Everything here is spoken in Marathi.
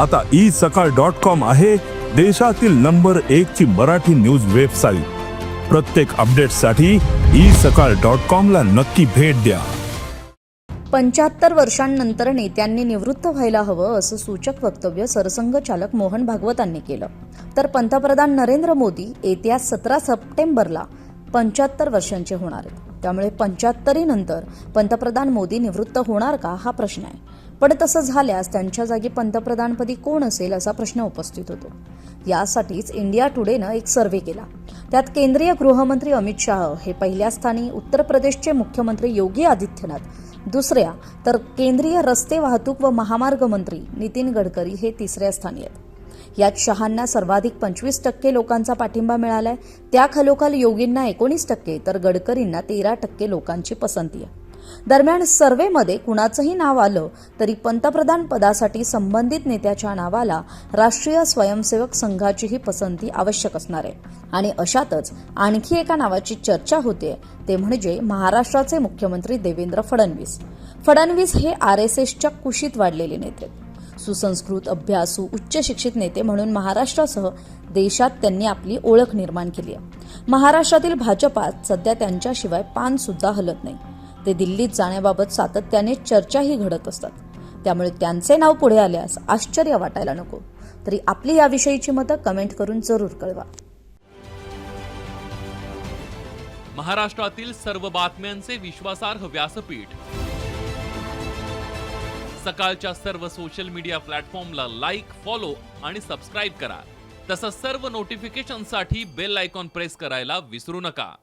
आता ई सकाळ डॉट कॉम आहे देशातील नंबर एक ची मराठी न्यूज वेबसाईट. प्रत्येक अपडेटसाठी ई सकाळ डॉट कॉम ला नक्की भेट द्या. पंच्याहत्तर वर्षांनंतर नेत्यांनी निवृत्त व्हायला हवं असं सूचक वक्तव्य सरसंघचालक मोहन भागवतांनी केलं. तर पंतप्रधान नरेंद्र मोदी येत्या सतरा सप्टेंबरला पंच्याहत्तर वर्षांचे होणार आहेत. त्यामुळे पंच्याहत्तरीनंतर पंतप्रधान मोदी निवृत्त होणार का हा प्रश्न आहे. पण तसं झाल्यास त्यांच्या जागी पंतप्रधानपदी कोण असेल असा प्रश्न उपस्थित होतो. यासाठीच इंडिया टुडेनं एक सर्व्हे केला. त्यात केंद्रीय गृहमंत्री अमित शाह हे पहिल्या स्थानी उत्तर प्रदेशचे मुख्यमंत्री योगी आदित्यनाथ दुसऱ्या तर केंद्रीय रस्ते वाहतूक व महामार्ग मंत्री नितीन गडकरी हे तिसऱ्या स्थानी आहेत. यात शहांना सर्वाधिक पंचवीस टक्के लोकांचा पाठिंबा मिळालाय. त्याखालोखाल योगींना एकोणीस टक्के तर गडकरींना तेरा टक्के लोकांची पसंती आहे. दरम्यान सर्व्हेमध्ये कुणाचंही नाव आलं तरी पंतप्रधान पदासाठी संबंधित नेत्याच्या नावाला राष्ट्रीय स्वयंसेवक संघाचीही पसंती आवश्यक असणार आहे. आणि अशातच आणखी एका नावाची चर्चा होते ते म्हणजे महाराष्ट्राचे मुख्यमंत्री देवेंद्र फडणवीस. फडणवीस हे आर एस एसच्या कुशीत वाढलेले नेते. सुसंस्कृत अभ्यासू उच्च शिक्षित नेते म्हणून महाराष्ट्रासह देशात त्यांनी आपली ओळख निर्माण केली आहे. महाराष्ट्रातील भाजपात सध्या त्यांच्याशिवाय पान सुद्धा हलत नाही. ते दिल्लीत जाण्याबाबत सातत्याने चर्चाही घडत असतात. त्यामुळे त्यांचे नाव पुढे आल्यास आश्चर्य वाटायला नको. तरी आपली याविषयीची मतं कमेंट करून जरूर कळवा. महाराष्ट्रातील सर्व बातम्यांचे विश्वासार्ह व्यासपीठ. सकाळच्या सर्व सोशल मीडिया प्लॅटफॉर्मला लाईक फॉलो आणि सबस्क्राईब करा. तसंच सर्व नोटिफिकेशनसाठी बेल आयकॉन प्रेस करायला विसरू नका.